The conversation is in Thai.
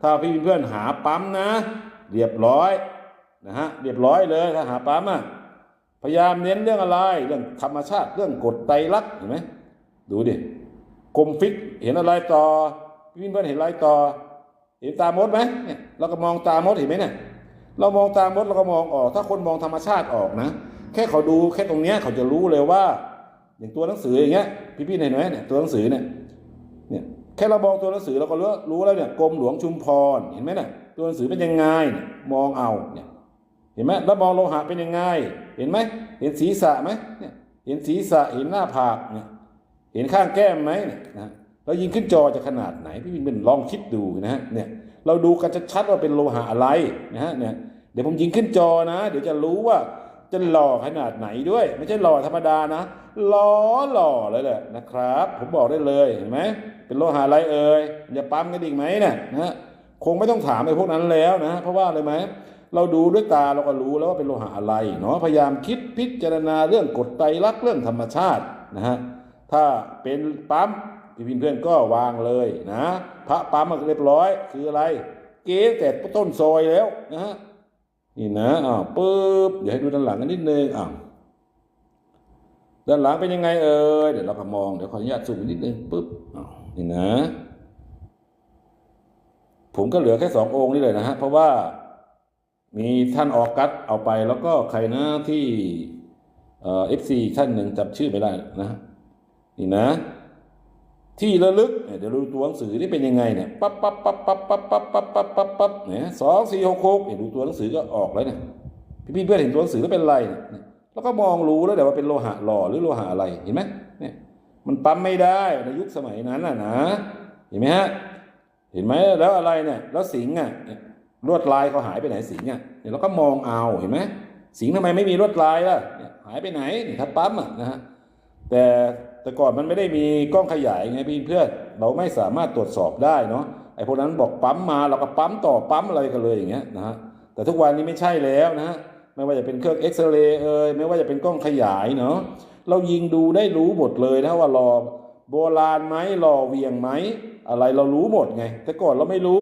ถ้าพี่เพื่อนหาปั๊มนะ เรียบร้อยนะฮะเรียบร้อยเลยถ้าหาปั๊มอะพยายามเน้นเรื่องอะไร เรื่องธรรมชาติเรื่องกฎไตรลักษณ์เห็นไหมดูดิกลมฟิกเห็นอะไรต่อพี่เพื่อนเห็นอะไรต่อ เห็นตามดไหมเนี่ยเราก็มองตามดเห็นไหมเนี่ยเรามองตามดเราก็มองออก ถ้าคนมองธรรมชาติออกนะ แค่เขาดูแค่ตรงเนี้ยเขาจะรู้เลยว่า อย่างตัวหนังสืออย่างเงี้ยพี่ๆเห็นไหมเนี่ยตัวหนังสือเนี่ย ค่เรามองตัวหนังสือเราก็รู้รู้แล้วเนี่ยกรมหลวงชุมพรเห็นไหมเนี่ยตัวหนังสือเป็นยังไงมองเอาเนี่ยเห็นไหมแล้วมองโลหะเป็นยังไง เห็นไหมเห็นศีรษะไหมเนี่ยเห็นศีรษะเห็นหน้าผากเนี่ยเห็นข้างแก้มไหมเนี่ยนะเรายิงขึ้นจอจะขนาดไหนพี่วินเป็นลองคิดดูนะฮะเนี่ยเราดูกันชัดๆว่าเป็นโลหะอะไรนะฮะเนี่ยเดี๋ยวผมยิงขึ้นจอนะ เดี๋ยวจะรู้ว่า จะหล่อขนาดไหนด้วย ไม่ใช่หล่อธรรมดานะหล่อหล่อเลยแหละนะครับ ผมบอกได้เลยเห็นไหมเป็นโลหะอะไรเอ่ยจะปั๊มกันอีกไหมเนี่ยนะคงไม่ต้องถามไอ้พวกนั้นแล้วนะ เพราะว่าอะไรไหมเราดูด้วยตาเราก็รู้แล้วว่าเป็นโลหะอะไรเนาะพยายามคิดพิจารณาเรื่องกฎไตรลักษณ์เรื่องธรรมชาตินะฮะถ้าเป็นปั๊มพี่เพื่อนๆก็วางเลยนะ พระปั๊มมาเรียบร้อย คืออะไร เก๊แต่ต้นซอยแล้วนะฮะ นี่นะอ้าวปึ๊บเดี๋ยวให้ดูด้านหลังกันนิดนึงอ้าวด้านหลังเป็นยังไงเอ่ยเดี๋ยวเราก็มองเดี๋ยวขออนุญาตซูมนิดนึงปึ๊บอ้าวนี่นะ ผมก็เหลือแค่สององค์นี่เลยนะฮะเพราะว่ามีท่านออกัสเอาไปแล้วก็ใครนะที่เอ่อฟซีท่านหนึ่งจำชื่อไม่ได้นะนี่นะ ที่ระลึกเนี่ยเดี๋ยวดูตัวหนังสือนี่เป็นยังไงเนี่ยปั๊บปั๊บปั๊บปั๊บปั๊บปั๊บปั๊บปั๊บปั๊บปั๊บเนี่ยสองสี่หกหกเนี่ยดูตัวหนังสือก็ออกแล้วเนี่ยพี่พี่เพื่อนเห็นตัวหนังสือแล้วเป็นไรเนี่ยแล้วก็มองรู้แล้วเดี๋ยวว่าเป็นโลหะหล่อหรือโลหะอะไรเห็นไหมเนี่ยมันปั๊มไม่ได้ในยุคสมัยนั้นน่ะนะเห็นไหมฮะเห็นไหมแล้วอะไรเนี่ยแล้วสิงห์อะเนี่ยลวดลายเขาหายไปไหนสิงห์อะเนี่ยเราก็มองเอาเห็นไหมสิงห์ทำไมไม่มีลวดลายล่ะหายไปไหนถ้าปั๊มอะนะฮะ แต่แต่ก่อนมันไม่ได้มีกล้องขยายไงพี่เพื่อนเราไม่สามารถตรวจสอบได้เนาะไอ้พวกนั้นบอกปั๊มมาเราก็ปั๊มต่อปั๊มอะไรกันเลยอย่างเงี้ยนะฮะแต่ทุกวันนี้ไม่ใช่แล้วนะฮะไม่ว่าจะเป็นเครื่องเอ็กซเรย์เอ่ยไม่ว่าจะเป็นกล้องขยายเนาะเรายิงดูได้รู้หมดเลยนะว่ารอโบราณไหมรอเวียงไหมอะไรเรารู้หมดไง แต่ก่อนเราไม่รู้